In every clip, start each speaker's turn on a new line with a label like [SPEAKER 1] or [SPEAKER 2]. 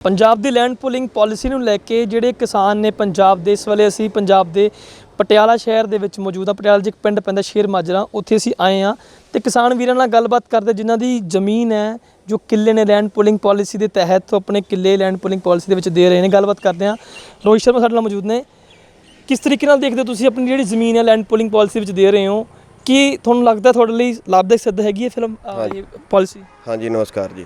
[SPEAKER 1] ਪੰਜਾਬ ਦੀ land pooling policy ਨੂੰ ਲੈ ਕੇ ਜਿਹੜੇ ਕਿਸਾਨ ਨੇ ਪੰਜਾਬ ਦੇ ਇਸ ਵੇਲੇ ਅਸੀਂ ਪੰਜਾਬ ਦੇ ਪਟਿਆਲਾ ਸ਼ਹਿਰ ਦੇ ਵਿੱਚ ਮੌਜੂਦ ਆ ਪਟਿਆਲਾ 'ਚ ਇੱਕ ਪਿੰਡ ਪੈਂਦਾ ਸ਼ੇਰ ਮਾਜਰਾ ਉੱਥੇ ਅਸੀਂ ਆਏ ਆ ਤੇ ਕਿਸਾਨ ਵੀਰਾਂ ਨਾਲ ਗੱਲਬਾਤ ਕਰਦੇ ਜਿਨ੍ਹਾਂ ਦੀ ਜ਼ਮੀਨ ਹੈ ਜੋ ਕਿੱਲੇ ਨੇ ਲੈਂਡ ਪੂਲਿੰਗ ਪਾਲਿਸੀ ਦੇ ਤਹਿਤ ਆਪਣੇ ਕਿੱਲੇ ਲੈਂਡ ਪੂਲਿੰਗ ਪਾਲਿਸੀ ਦੇ ਵਿੱਚ ਦੇ ਰਹੇ ਨੇ। ਗੱਲਬਾਤ ਕਰਦੇ ਆ ਰੋਹਿਤ ਸ਼ਰਮਾ ਸਾਡੇ ਨਾਲ ਮੌਜੂਦ ਨੇ। ਕਿਸ ਤਰੀਕੇ ਨਾਲ ਦੇਖਦੇ ਤੁਸੀਂ ਆਪਣੀ ਜਿਹੜੀ ਜ਼ਮੀਨ ਹੈ ਲੈਂਡ ਪੂਲਿੰਗ ਪਾਲਿਸੀ ਵਿੱਚ ਦੇ ਰਹੇ ਹੋ? ਕੀ ਤੁਹਾਨੂੰ ਲੱਗਦਾ ਤੁਹਾਡੇ ਲਈ ਲਾਭਦਾਇਕ ਸਿੱਧ ਹੈਗੀ ਹੈ ਫਿਲਮ ਇਹ ਪਾਲਿਸੀ?
[SPEAKER 2] ਹਾਂਜੀ ਨਮਸਕਾਰ ਜੀ।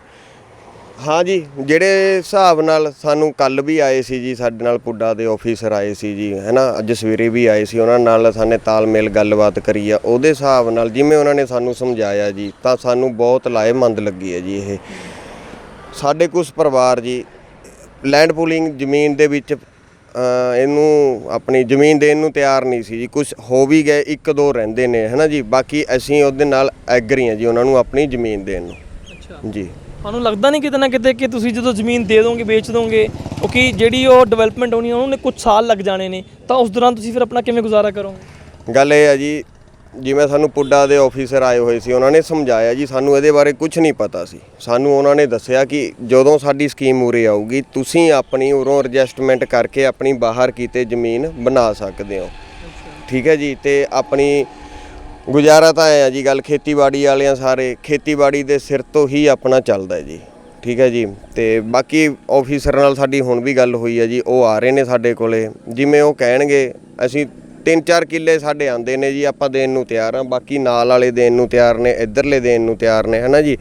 [SPEAKER 2] ਹਾਂ ਜੀ ਜਿਹੜੇ ਹਿਸਾਬ ਨਾਲ ਸਾਨੂੰ ਕੱਲ ਵੀ ਆਏ ਸੀ ਜੀ ਸਾਡੇ ਨਾਲ ਪੁੱਡਾ ਦੇ ਆਫੀਸਰ ਆਏ ਸੀ ਜੀ ਹੈਨਾ ਅੱਜ ਸਵੇਰੇ ਵੀ ਆਏ ਸੀ ਉਹਨਾਂ ਨਾਲ ਸਾਨੇ ਤਾਲਮੇਲ ਗੱਲਬਾਤ ਕਰੀ ਆ ਉਹਦੇ ਹਿਸਾਬ ਨਾਲ ਜਿਵੇਂ ਉਹਨਾਂ ਨੇ ਸਾਨੂੰ ਸਮਝਾਇਆ ਜੀ ਤਾਂ ਸਾਨੂੰ ਬਹੁਤ ਲਾਹੇਮੰਦ ਲੱਗੀ ਹੈ ਜੀ ਇਹ। ਸਾਡੇ ਕੁਝ ਪਰਿਵਾਰ ਜੀ ਲੈਂਡ ਪੂਲਿੰਗ ਜ਼ਮੀਨ ਦੇ ਵਿੱਚ ਇਹਨੂੰ ਆਪਣੀ ਜ਼ਮੀਨ ਦੇਣ ਨੂੰ ਤਿਆਰ ਨਹੀਂ ਸੀ ਜੀ ਕੁਝ ਹੋ ਵੀ ਗਏ ਇੱਕ ਦੋ ਰਹਿੰਦੇ ਨੇ ਹੈਨਾ ਜੀ ਬਾਕੀ ਅਸੀਂ ਉਹਦੇ ਨਾਲ ਐਗਰੀ ਹਾਂ ਜੀ ਉਹਨਾਂ ਨੂੰ ਆਪਣੀ ਜ਼ਮੀਨ ਦੇਣ ਨੂੰ।
[SPEAKER 1] ਅੱਛਾ।
[SPEAKER 2] ਜੀ।
[SPEAKER 1] ਤੁਹਾਨੂੰ ਲੱਗਦਾ ਨਹੀਂ ਕਿਤੇ ਨਾ ਕਿਤੇ ਕਿ ਤੁਸੀਂ ਜਦੋਂ ਜ਼ਮੀਨ ਦੇ ਦੋਗੇ, ਵੇਚ ਦੋਗੇ ਕਿਉਂਕਿ ਜਿਹੜੀ ਉਹ ਡਿਵੈਲਪਮੈਂਟ ਹੋਣੀ ਉਹਨਾਂ ਨੇ ਕੁਝ ਸਾਲ ਲੱਗ ਜਾਣੇ ਨੇ। ਤਾਂ ਉਸ ਦੌਰਾਨ ਤੁਸੀਂ ਫਿਰ ਆਪਣਾ ਕਿਵੇਂ ਗੁਜ਼ਾਰਾ ਕਰੋਗੇ?
[SPEAKER 2] ਗੱਲ ਇਹ ਹੈ ਜੀ, ਜਿਵੇਂ ਸਾਨੂੰ ਪੁੱਡਾ ਦੇ ਆਫੀਸਰ ਆਏ ਹੋਏ ਸੀ, ਉਹਨਾਂ ਨੇ ਸਮਝਾਇਆ ਜੀ, ਸਾਨੂੰ ਇਹਦੇ ਬਾਰੇ ਕੁਝ ਨਹੀਂ ਪਤਾ ਸੀ। ਸਾਨੂੰ ਉਹਨਾਂ ਨੇ ਦੱਸਿਆ ਕਿ ਜਦੋਂ ਸਾਡੀ ਸਕੀਮ ਉਰੇ ਆਊਗੀ, ਤੁਸੀਂ ਆਪਣੀ ਉਰੋਂ ਐਡਜਸਟਮੈਂਟ ਕਰਕੇ ਆਪਣੀ ਬਾਹਰ ਕੀਤੇ ਜ਼ਮੀਨ ਬਣਾ ਸਕਦੇ ਹੋ। ਠੀਕ ਹੈ ਜੀ, ਤੇ ਆਪਣੀ ਗੁਜ਼ਾਰਾ ਤਾਂ ਐ ਆ ਜੀ ਗੱਲ ਖੇਤੀਬਾੜੀ ਵਾਲਿਆਂ ਸਾਰੇ। ਖੇਤੀਬਾੜੀ ਦੇ ਸਿਰ ਤੋਂ ਹੀ ਆਪਣਾ ਚੱਲਦਾ ਜੀ। ਠੀਕ ਹੈ ਜੀ। ਤੇ ਬਾਕੀ ਆਫੀਸਰ ਨਾਲ ਸਾਡੀ ਹੁਣ ਵੀ ਗੱਲ ਹੋਈ ਹੈ ਜੀ। ਉਹ ਆ ਰਹੇ ਨੇ ਸਾਡੇ ਕੋਲੇ। ਜਿਵੇਂ ਉਹ ਕਹਿਣਗੇ, ਅਸੀਂ ਤਿੰਨ ਚਾਰ ਕਿੱਲੇ ਸਾਡੇ ਆਂਦੇ ਨੇ ਜੀ। ਆਪਾਂ ਦੇਣ ਨੂੰ ਤਿਆਰ ਹਾਂ ਬਾਕੀ ਨਾਲ ਵਾਲੇ ਦੇਣ ਨੂੰ ਤਿਆਰ ਨੇ, ਇੱਧਰਲੇ ਦੇਣ ਨੂੰ ਤਿਆਰ ਨੇ। ਹਨਾ ਜੀ?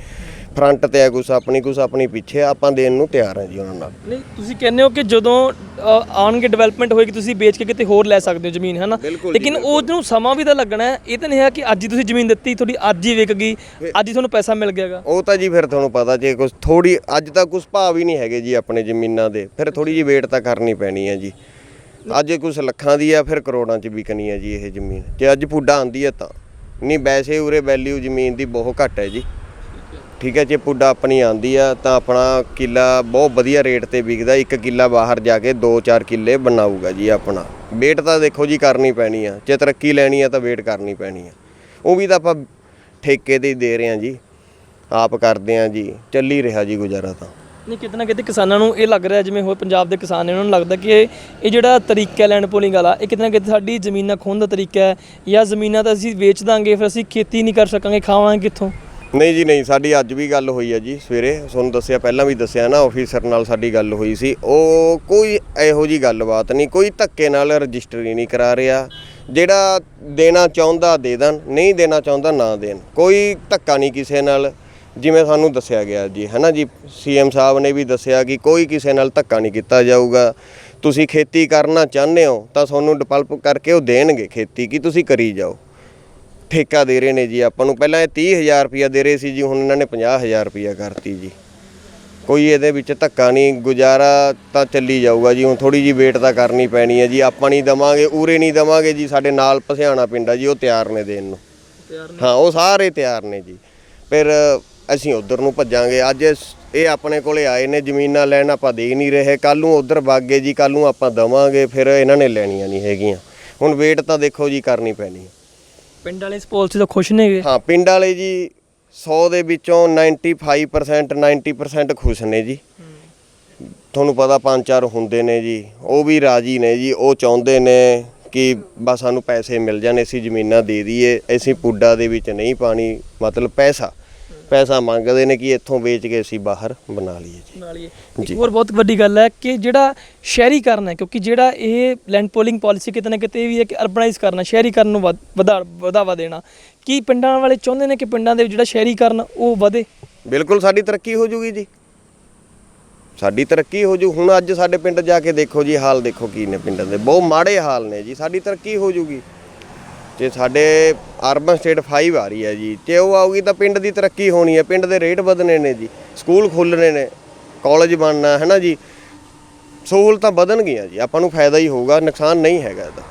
[SPEAKER 2] ਫਰੰਟ ਤੇ ਆ ਕੁਛ ਆਪਣੀ ਕੁਛ ਆਪਣੀ ਪਿੱਛੇ ਆ, ਆਪਾਂ ਦੇਣ ਨੂੰ ਤਿਆਰ ਹਾਂ ਜੀ ਉਹਨਾਂ ਨਾਲ।
[SPEAKER 1] ਨਹੀਂ ਤੁਸੀਂ ਕਹਿੰਦੇ ਹੋ ਕਿ ਜਦੋਂ ਅ, ਆਉਣਗੇ ਡਿਵੈਲਪਮੈਂਟ ਹੋਏਗੀ ਤੁਸੀਂ ਵੇਚ ਕੇ ਕਿਤੇ ਹੋਰ ਲੈ ਸਕਦੇ ਹੋ ਜ਼ਮੀਨ ਹੈ ਨਾ
[SPEAKER 2] ਬਿਲਕੁਲ ਜੀ,
[SPEAKER 1] ਲੇਕਿਨ ਉਹ ਨੂੰ ਸਮਾਂ ਵੀ ਤਾਂ ਲੱਗਣਾ ਹੈ। ਇਹ ਤਾਂ ਨਹੀਂ ਹੈ ਕਿ ਅੱਜ ਹੀ ਤੁਸੀਂ ਜ਼ਮੀਨ ਦਿੱਤੀ ਤੁਹਾਡੀ ਅੱਜ ਹੀ ਵਿਕ ਗਈ ਅੱਜ ਹੀ ਤੁਹਾਨੂੰ ਪੈਸਾ ਮਿਲ ਗਿਆਗਾ।
[SPEAKER 2] ਉਹ ਤਾਂ ਜੀ ਫਿਰ ਤੁਹਾਨੂੰ ਪਤਾ ਜੇ ਕੁਛ ਥੋੜੀ ਅੱਜ ਤਾਂ ਕੁਛ ਭਾਅ ਵੀ ਨਹੀਂ ਹੈਗੇ ਜੀ ਆਪਣੇ ਜ਼ਮੀਨਾਂ ਦੇ। ਫਿਰ ਥੋੜੀ ਜੀ ਵੇਟ ਤਾਂ ਕਰਨੀ ਪੈਣੀ ਹੈ ਜੀ। ਅੱਜ ਕੁਛ ਲੱਖਾਂ ਦੀ ਆ ਫਿਰ ਕਰੋੜਾਂ 'ਚ ਵਿਕਣੀ ਹੈ ਜੀ ਇਹ ਜ਼ਮੀਨ। ਜੇ ਅੱਜ ਪੁੱਡਾ ਆਂਦੀ ਹੈ ਤਾਂ। ਨਹੀਂ ਵੈਸੇ ਉਰੇ ਵੈਲਿਊ ਜ਼ਮੀਨ ਦੀ ਬਹੁਤ ਘੱਟ ਹੈ ਜੀ। ਠੀਕ ਹੈ, ਜੇ ਪੁੱਡਾ ਆਪਣੀ ਆਂਦੀ ਆ ਤਾਂ ਆਪਣਾ ਕਿੱਲਾ ਬਹੁਤ ਵਧੀਆ ਰੇਟ ਤੇ ਵਿਕਦਾ। ਇੱਕ ਕਿੱਲਾ ਬਾਹਰ ਜਾ ਕੇ 2-4 ਕਿੱਲੇ ਬਣਾਊਗਾ ਜੀ ਆਪਣਾ। ਵੇਟ ਤਾਂ ਦੇਖੋ ਜੀ ਕਰਨੀ ਪੈਣੀ ਆ। ਜੇ ਤਰੱਕੀ ਲੈਣੀ ਆ ਤਾਂ ਵੇਟ ਕਰਨੀ ਪੈਣੀ ਆ। ਉਹ ਵੀ ਤਾਂ ਆਪਾਂ ਠੇਕੇ ਤੇ ਹੀ ਦੇ ਰਹੇ ਹਾਂ ਜੀ। ਆਪ ਕਰਦੇ ਹਾਂ ਜੀ। ਚੱਲੀ ਰਿਹਾ ਜੀ ਗੁਜ਼ਾਰਾ ਤਾਂ।
[SPEAKER 1] ਨਹੀਂ, ਕਿਤੇ ਨਾ ਕਿਤੇ ਕਿਸਾਨਾਂ ਨੂੰ ਇਹ ਲੱਗ ਰਿਹਾ, ਜਿਵੇਂ ਹੋਰ ਪੰਜਾਬ ਦੇ ਕਿਸਾਨ ਨੇ ਉਹਨਾਂ ਨੂੰ ਲੱਗਦਾ ਕਿ ਇਹ ਇਹ ਜਿਹੜਾ ਤਰੀਕਾ ਹੈ ਲੈਂਡ ਪੋਲਿੰਗ ਵਾਲਾ, ਇਹ ਕਿਤੇ ਨਾ ਕਿਤੇ ਸਾਡੀ ਜ਼ਮੀਨਾਂ ਖੋਹਣ ਦਾ ਤਰੀਕਾ ਹੈ। ਜਾਂ ਜ਼ਮੀਨਾਂ ਤਾਂ ਅਸੀਂ ਵੇਚ ਦਾਂਗੇ, ਫਿਰ ਅਸੀਂ ਖੇਤੀ ਨਹੀਂ ਕਰ ਸਕਾਂਗੇ, ਖਾਵਾਂਗੇ ਕਿੱਥੋਂ?
[SPEAKER 2] ਨਹੀਂ ਜੀ, ਨਹੀਂ, ਸਾਡੀ ਅੱਜ ਵੀ ਗੱਲ ਹੋਈ ਹੈ ਜੀ ਸਵੇਰੇ। ਤੁਹਾਨੂੰ ਦੱਸਿਆ, ਪਹਿਲਾਂ ਵੀ ਦੱਸਿਆ ਨਾ ਆਫੀਸਰ ਨਾਲ ਸਾਡੀ ਗੱਲ ਹੋਈ ਸੀ। ਉਹ ਕੋਈ ਇਹੋ ਜੀ ਗੱਲਬਾਤ ਨਹੀਂ, ਕੋਈ ਧੱਕੇ ਨਾਲ ਰਜਿਸਟਰੀ ਨਹੀਂ ਕਰਾ ਰਿਹਾ। ਜਿਹੜਾ ਦੇਣਾ ਚਾਹੁੰਦਾ ਦੇ ਦੇਣ, ਨਹੀਂ ਦੇਣਾ ਚਾਹੁੰਦਾ ਨਾ ਦੇਣ। ਕੋਈ ਧੱਕਾ ਨਹੀਂ ਕਿਸੇ ਨਾਲ, ਜਿਵੇਂ ਸਾਨੂੰ ਦੱਸਿਆ ਗਿਆ ਜੀ। ਹੈ ਨਾ ਜੀ ਸੀਐਮ ਸਾਹਿਬ ਨੇ ਵੀ ਦੱਸਿਆ ਕਿ ਕੋਈ ਕਿਸੇ ਨਾਲ ਧੱਕਾ ਨਹੀਂ ਕੀਤਾ ਜਾਊਗਾ। ਤੁਸੀਂ ਖੇਤੀ ਕਰਨਾ ਚਾਹੁੰਦੇ ਹੋ, ਤਾਂ ਤੁਹਾਨੂੰ ਡਿਵੈਲਪ ਕਰਕੇ ਉਹ ਦੇਣਗੇ ਖੇਤੀ, ਕੀ ਤੁਸੀਂ ਕਰੀ ਜਾਓ। ਠੇਕਾ ਦੇ ਰਹੇ ਨੇ ਜੀ ਆਪਾਂ ਨੂੰ। ਪਹਿਲਾਂ ਇਹ 30000 ਰੁਪਇਆ ਦੇ ਰਹੇ ਸੀ ਜੀ ਹੁਣ ਇਹਨਾਂ ਨੇ 50000 ਰੁਪਇਆ ਕਰਤੀ ਜੀ। ਕੋਈ ਇਹਦੇ ਵਿੱਚ ਧੱਕਾ ਨਹੀਂ ਗੁਜ਼ਾਰਾ ਤਾਂ ਚੱਲੀ ਜਾਊਗਾ ਜੀ। ਹੁਣ ਥੋੜੀ ਜੀ ਵੇਟ ਤਾਂ ਕਰਨੀ ਪੈਣੀ ਹੈ ਜੀ। ਆਪਾਂ ਨਹੀਂ ਦਵਾਂਗੇ ਉਰੇ ਨਹੀਂ ਦਵਾਂਗੇ ਜੀ ਸਾਡੇ ਨਾਲ ਪਸਿਆਣਾ ਪਿੰਡ ਆ ਜੀ ਉਹ ਤਿਆਰ ਨੇ ਦੇਣ ਨੂੰ। ਹਾਂ ਉਹ ਸਾਰੇ ਤਿਆਰ ਨੇ ਜੀ। ਫਿਰ ਅਸੀਂ ਉਧਰ ਨੂੰ ਭੱਜਾਂਗੇ। ਅੱਜ ਇਹ ਆਪਣੇ ਕੋਲੇ ਆਏ ਨੇ ਜ਼ਮੀਨਾਂ ਲੈਣ ਆਪਾਂ ਦੇ ਨਹੀਂ ਰਹੇ। ਕੱਲ ਨੂੰ ਉਧਰ ਵਗ ਜੀ ਕੱਲ ਨੂੰ ਆਪਾਂ ਦਵਾਂਗੇ ਫਿਰ ਇਹਨਾਂ ਨੇ ਲੈਣੀਆਂ ਨਹੀਂ ਹੈਗੀਆਂ। ਹੁਣ ਵੇਟ ਤਾਂ ਦੇਖੋ ਜੀ ਕਰਨੀ ਪੈਣੀ ਹੈ।
[SPEAKER 1] ਪਿੰਡ ਵਾਲੇ ਇਸ ਪਾਲਿਸੀ ਤੋਂ ਖੁਸ਼ ਨੇਗੇ?
[SPEAKER 2] ਹਾਂ, ਪਿੰਡ ਵਾਲੇ ਜੀ 100 ਦੇ ਵਿੱਚੋਂ 95% 90% ਖੁਸ਼ ਨੇ ਜੀ। ਤੁਹਾਨੂੰ ਪਤਾ ਪੰਜ ਚਾਰ ਹੁੰਦੇ ਨੇ ਜੀ, ਉਹ ਵੀ ਰਾਜੀ ਨੇ ਜੀ, ਉਹ ਚਾਹੁੰਦੇ ਨੇ ਕਿ ਬਸ ਸਾਨੂੰ ਪੈਸੇ ਮਿਲ ਜਾਣ, ਅਸੀਂ ਜ਼ਮੀਨਾਂ ਦੇ ਦਈਏ, ਅਸੀਂ ਪੁੱਡਾ ਦੇ ਵਿੱਚ ਨਹੀਂ ਪਾਣੀ, ਮਤਲਬ ਪੈਸਾ। ਪੈਸਾ ਮੰਗਦੇ ਨੇ ਕਿ ਇੱਥੋਂ ਵੇਚ ਕੇ ਅਸੀਂ ਬਾਹਰ ਬਣਾ ਲਈਏ ਜੀ।
[SPEAKER 1] ਹੀ ਹੈ।
[SPEAKER 2] ਜੀ।
[SPEAKER 1] ਹੋਰ ਬਹੁਤ ਵੱਡੀ ਗੱਲ ਹੈ ਕਿ ਜਿਹੜਾ ਸ਼ਹਿਰੀਕਰਨ ਹੈ ਕਿਉਂਕਿ ਜਿਹੜਾ ਇਹ ਲੈਂਡ ਪੋਲਿੰਗ ਪਾਲਿਸੀ ਕਿਤੇ ਨਾ ਕਿਤੇ ਇਹ ਵੀ ਹੈ ਕਿ ਅਰਬਨਾਈਜ਼ ਕਰਨਾ ਸ਼ਹਿਰੀਕਰਨ ਨੂੰ ਵਧ- ਵਧਾ- ਵਧਾਵਾ ਦੇਣਾ। ਕੀ ਪਿੰਡਾਂ ਵਾਲੇ ਚਾਹੁੰਦੇ ਨੇ ਕਿ ਪਿੰਡਾਂ ਦੇ ਵਿੱਚ ਜਿਹੜਾ ਸ਼ਹਿਰੀਕਰਨ ਉਹ ਵਧੇ?
[SPEAKER 2] ਬਿਲਕੁਲ ਸਾਡੀ ਤਰੱਕੀ ਹੋ ਜੂਗੀ ਜੀ। ਸਾਡੀ ਤਰੱਕੀ ਹੋ ਜੂ ਹੁਣ ਅੱਜ ਸਾਡੇ ਪਿੰਡ ਜਾ ਕੇ ਦੇਖੋ ਜੀ ਹਾਲ ਦੇਖੋ ਕੀ ਨੇ ਪਿੰਡਾਂ ਦੇ। ਬਹੁਤ ਮਾੜੇ ਹਾਲ ਨੇ ਜੀ। ਸਾਡੀ ਤਰੱਕੀ ਹੋ ਜੂਗੀ। ਜੇ ਸਾਡੇ ਅਰਬਨ ਸਟੇਟ 5 ਆ ਰਹੀ ਹੈ ਜੀ ਜੇ ਉਹ ਆਊਗੀ ਤਾਂ ਪਿੰਡ ਦੀ ਤਰੱਕੀ ਹੋਣੀ ਹੈ, ਪਿੰਡ ਦੇ ਰੇਟ ਵਧਣੇ ਨੇ ਜੀ, ਸਕੂਲ ਖੁੱਲਣੇ ਨੇ ਕਾਲਜ ਬਣਨਾ ਹੈ ਨਾ ਜੀ? ਸਹੂਲਤਾਂ ਵਧਣਗੀਆਂ ਜੀ, ਆਪਾਂ ਨੂੰ ਫਾਇਦਾ ਹੀ ਹੋਊਗਾ, ਨੁਕਸਾਨ ਨਹੀਂ ਹੈਗਾ ਇਹਦਾ।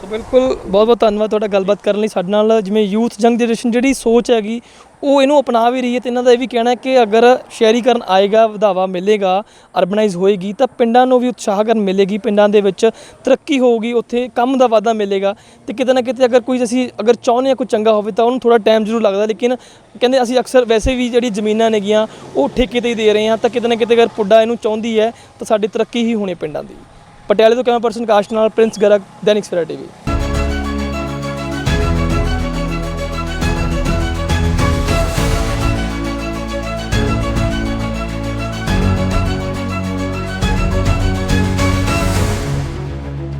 [SPEAKER 1] ਸੋ ਬਿਲਕੁਲ ਬਹੁਤ ਬਹੁਤ ਧੰਨਵਾਦ ਤੁਹਾਡਾ ਗੱਲਬਾਤ ਕਰਨ ਲਈ। ਸਾਡੇ ਨਾਲ ਜਿਵੇਂ ਯੂਥ ਜੰਗ ਜਨਰੇਸ਼ਨ ਜਿਹੜੀ ਸੋਚ ਹੈਗੀ ਉਹ ਇਹਨੂੰ ਅਪਣਾ ਵੀ ਰਹੀ ਹੈ ਤੇ ਇਹਨਾਂ ਦਾ ਇਹ ਵੀ ਕਹਿਣਾ ਹੈ ਕਿ ਅਗਰ ਸ਼ਹਿਰੀਕਰਨ ਆਏਗਾ, ਵਧਾਵਾ ਮਿਲੇਗਾ ਅਰਬਨਾਈਜ਼ ਹੋਏਗੀ, ਤਾਂ ਪਿੰਡਾਂ ਨੂੰ ਵੀ ਉਤਸ਼ਾਹਕਰਨ ਮਿਲੇਗੀ, ਪਿੰਡਾਂ ਦੇ ਵਿੱਚ ਤਰੱਕੀ ਹੋਊਗੀ, ਉੱਥੇ ਕੰਮ ਦਾ ਵਾਧਾ ਮਿਲੇਗਾ ਤੇ ਕਿਤੇ ਨਾ ਕਿਤੇ ਅਗਰ ਕੋਈ ਅਸੀਂ ਅਗਰ ਚਾਹੁੰਦੇ ਹਾਂ ਕੋਈ ਚੰਗਾ ਹੋਵੇ ਤਾਂ ਉਹਨੂੰ ਥੋੜਾ ਟਾਈਮ ਜ਼ਰੂਰ ਲੱਗਦਾ, ਲੇਕਿਨ ਕਹਿੰਦੇ ਅਸੀਂ ਅਕਸਰ ਵੈਸੇ ਵੀ ਜਿਹੜੀ ਜ਼ਮੀਨਾਂ ਨੇਗੀਆਂ, ਉਹ ਠੇਕੇ ਤੇ ਹੀ ਦੇ ਰਹੇ ਹਾਂ, ਤਾਂ ਕਿਤੇ ਨਾ ਕਿਤੇ ਅਗਰ ਪੁੱਡਾ ਇਹਨੂੰ ਚਾਹੁੰਦੀ ਹੈ ਤਾਂ ਸਾਡੀ ਤਰੱਕੀ ਹੀ ਹੋਣੀ ਪਿੰਡਾਂ ਦੀ। ਪਟਿਆਲੇ ਤੋਂ ਕੈਮਰਾ ਪਰਸਨ ਕਾਸ਼ ਨਾਲ ਪ੍ਰਿੰਸ ਗਰਗ ਦੈਨਿਕ ਸਵੇਰਾ ਟੀਵੀ